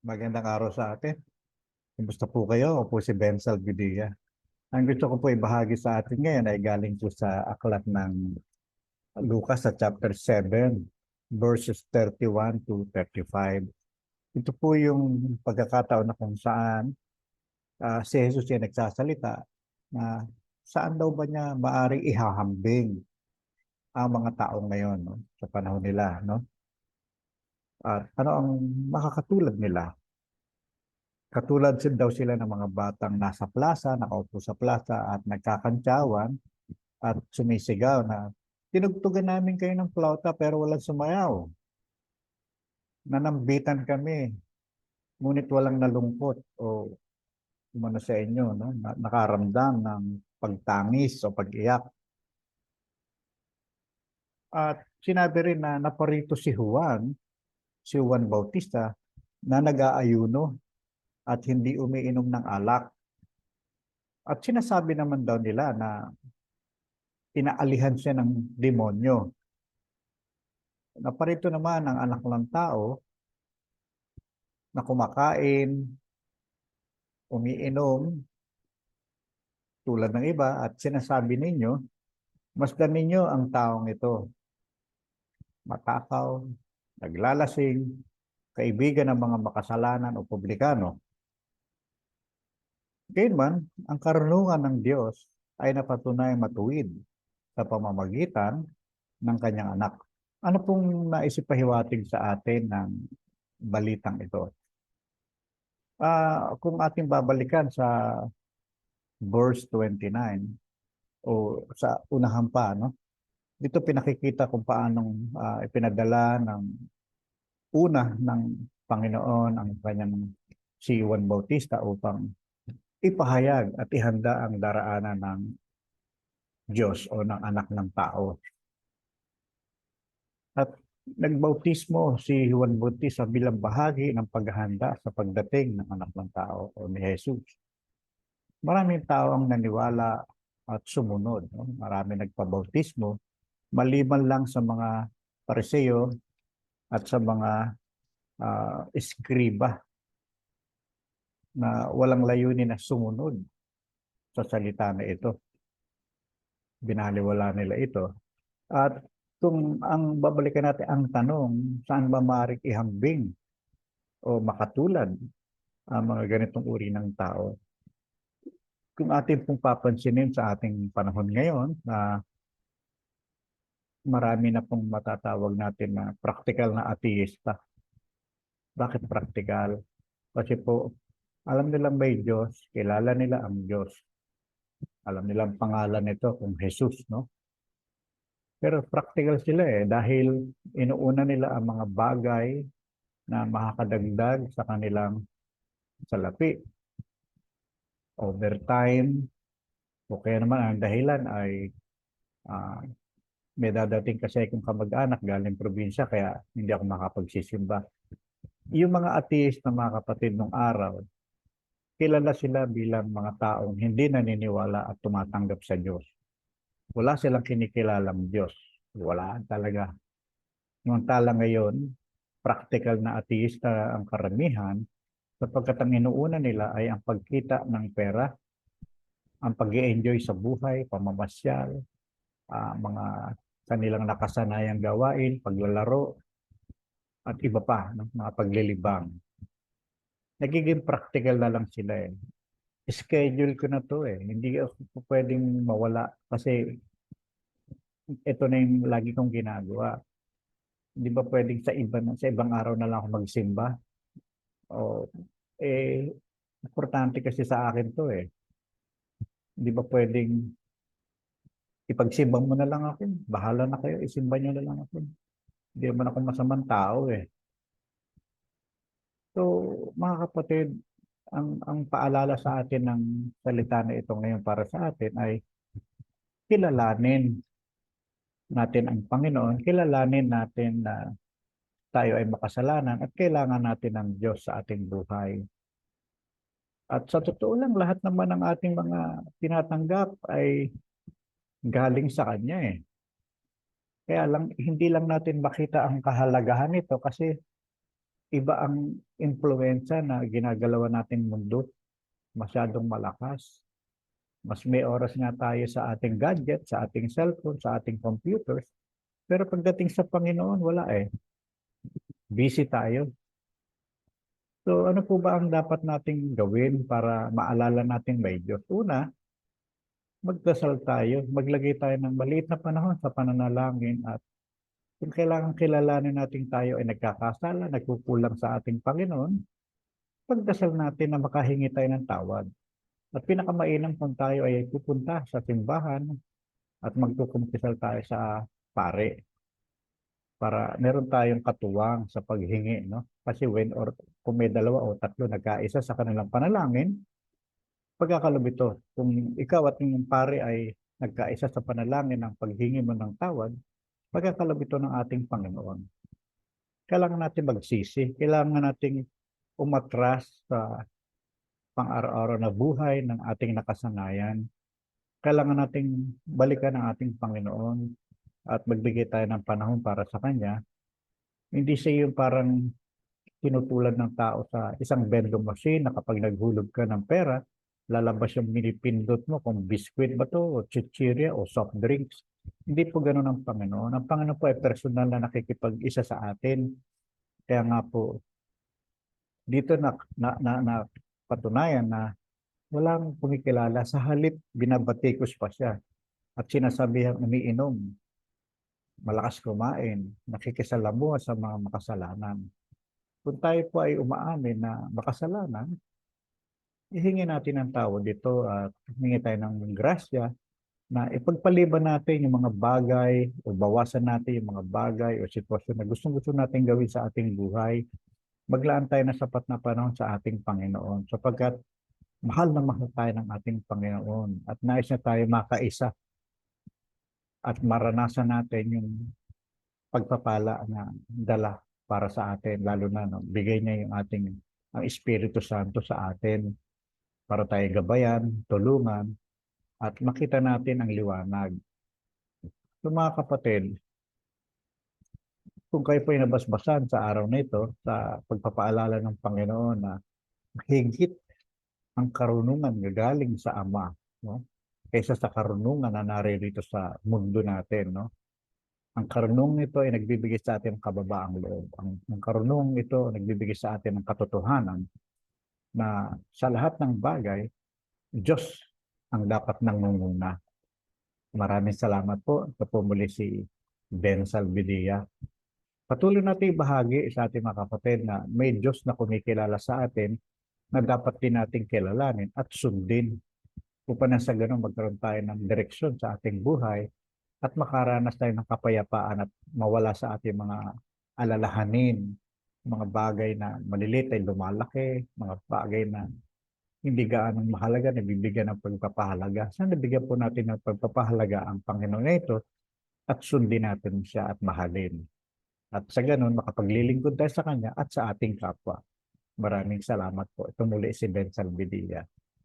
Magandang araw sa atin. Kumusta po kayo? Ako po si Ben Salvidilla. Ang gusto ko po ibahagi sa atin ngayon ay galing po sa aklat ng Lucas sa chapter 7 verses 31 to 35. Ito po yung pagkakataon na kung saan ah, si Jesus ay nagsasalita na saan daw ba niya maaring ihahambing ang mga tao ngayon no, sa panahon nila. No? At ano ang makakatulad nila? Katulad sin daw sila ng mga batang nasa plaza, nakaupo sa plaza at nagkakantsawan at sumisigaw na tinugtugan namin kayo ng flauta pero walang sumayaw. Nanambitan kami, ngunit walang nalungkot o umano sa inyo, no? na- nakaramdam ng pagtangis o pag-iyak. At sinabi rin na naparito si Juan, si Juan Bautista, na nag-aayuno at hindi umiinom ng alak. At sinasabi naman daw nila na inaalihan siya ng demonyo. Naparito naman ang anak ng tao na kumakain, umiinom, tulad ng iba, at sinasabi ninyo, masdan ninyo ang taong ito. Matakaw, naglalasing, kaibigan ng mga makasalanan o publikano. Gayunman, ang karunungan ng Diyos ay napatunay matuwid sa pamamagitan ng kanyang anak. Ano pong naisipahiwatig sa atin ng balitang ito? Ah, kung ating babalikan sa verse 29 o sa unahan pa, no? Dito pinakikita kung paanong ah, ipinadala ng una ng Panginoon ang kanyang si Juan Bautista upang ipahayag at ihanda ang daraanan ng Diyos o ng anak ng tao. At nagbautismo si Juan Bautista bilang bahagi ng paghahanda sa pagdating ng anak ng tao o ni Jesus. Maraming tao ang naniwala at sumunod. No? Marami nagpabautismo maliban lang sa mga pariseo at sa mga ah, eskriba na walang layunin na sumunod sa salita na ito. Binaliwala nila ito. At kung ang babalikan natin ang tanong, saan ba maaaring ihambing o makatulad ang mga ganitong uri ng tao? Kung ating pong papansinin sa ating panahon ngayon na marami na pong matatawag natin na practical na ateista. Bakit practical? Kasi po, alam nilang may Diyos, kilala nila ang Diyos. Alam nilang pangalan nito kung Jesus, no? Pero practical sila eh dahil inuuna nila ang mga bagay na makakadagdag sa kanilang salapi. Overtime, o kaya naman ang dahilan ay ah, may dadating kasi akong kamag-anak galing probinsya kaya hindi ako makapagsisimba. Yung mga atheist na mga kapatid nung araw, kilala sila bilang mga taong hindi naniniwala at tumatanggap sa Diyos. Wala silang kinikilalang Diyos. Wala talaga. Samantala ngayon, practical na ateista ang karamihan sapagkat ang inuuna nila ay ang pagkita ng pera, ang pag enjoy sa buhay, pamamasyal, ah, mga kanilang nakasanayang gawain, paglalaro, at iba pa, no? mga paglilibang. Nagiging practical na lang sila eh. Schedule ko na to eh. Hindi ako pwedeng mawala kasi ito na yung lagi kong ginagawa. Hindi ba pwedeng sa, iba, sa ibang araw na lang ako magsimba? O, eh, importante kasi sa akin to eh. Hindi ba pwedeng ipagsimbang mo na lang ako. Bahala na kayo, isimba nyo na lang ako. Hindi naman ako masamang tao eh. So, mga kapatid, ang, ang paalala sa atin ng salita na ito ngayon para sa atin ay kilalanin natin ang Panginoon, kilalanin natin na tayo ay makasalanan at kailangan natin ng Diyos sa ating buhay. At sa totoo lang, lahat naman ng ating mga tinatanggap ay galing sa Kanya eh. Kaya lang, hindi lang natin makita ang kahalagahan nito kasi iba ang impluensya na ginagalawan nating mundo. Masyadong malakas. Mas may oras nga tayo sa ating gadget, sa ating cellphone, sa ating computers. Pero pagdating sa Panginoon, wala eh. Busy tayo. So ano po ba ang dapat nating gawin para maalala natin may Diyos? Una, magdasal tayo, maglagay tayo ng maliit na panahon sa pananalangin at kung kailangan kilalanin natin tayo ay nagkakasala, nagkukulang sa ating Panginoon, pagdasal natin na makahingi tayo ng tawad. At pinakamainam kung tayo ay pupunta sa simbahan at magkukumpisal tayo sa pare para meron tayong katuwang sa paghingi, no? Kasi when or kung may dalawa o tatlo nagkaisa sa kanilang panalangin, pagkakalob ito. Kung ikaw at yung pare ay nagkaisa sa panalangin ng paghingi mo ng tawad, pagkakalob ito ng ating Panginoon. Kailangan natin magsisi, kailangan nating umatras sa pang-araw-araw na buhay ng ating nakasanayan. Kailangan nating balikan ang ating Panginoon at magbigay tayo ng panahon para sa Kanya. Hindi siya yung parang tinutulad ng tao sa isang vending machine na kapag naghulog ka ng pera, lalabas yung minipindot mo kung biskwit ba to, o chichirya, o soft drinks. Hindi po ganun ang Panginoon. Ang Panginoon po ay personal na nakikipag-isa sa atin. Kaya nga po, dito na, na, na, na patunayan na walang kumikilala. Sa halip, binabatikos pa siya. At sinasabihang umiinom, malakas kumain, nakikisalamuha sa mga makasalanan. Kung tayo po ay umaamin na makasalanan, ihingi natin ang tawad dito at humingi tayo ng grasya na ipagpaliban natin yung mga bagay o bawasan natin yung mga bagay o sitwasyon na gustong gusto natin gawin sa ating buhay. Maglaan tayo ng sapat na panahon sa ating Panginoon sapagkat mahal na mahal tayo ng ating Panginoon at nais na tayo makaisa at maranasan natin yung pagpapala na dala para sa atin, lalo na no, bigay niya yung ating ang Espiritu Santo sa atin para tayo gabayan, tulungan, at makita natin ang liwanag. So mga kapatid, kung kayo po ay nabasbasan sa araw na ito, sa pagpapaalala ng Panginoon na higit ang karunungan gagaling sa Ama, no? kaysa sa karunungan na naririto sa mundo natin. No? Ang karunungan ito ay nagbibigay sa atin ng kababaang loob. Ang, ang karunungan ito ay nagbibigay sa atin ng katotohanan na sa lahat ng bagay, Diyos ang dapat nangunguna. Maraming salamat po. Ito po muli si Ben Salvidia. Patuloy natin ibahagi sa ating mga kapatid na may Diyos na kumikilala sa atin na dapat din nating kilalanin at sundin upang sa ganun magkaroon tayo ng direksyon sa ating buhay at makaranas tayo ng kapayapaan at mawala sa ating mga alalahanin, mga bagay na maliliit ay lumalaki, mga bagay na hindi gaanong mahalaga, nabibigyan ng pagpapahalaga. Sana nabigyan po natin ng pagpapahalaga ang Panginoon na ito at sundin natin siya at mahalin. At sa ganun, makapaglilingkod tayo sa Kanya at sa ating kapwa. Maraming salamat po. Ito muli si Ben Salvidilla.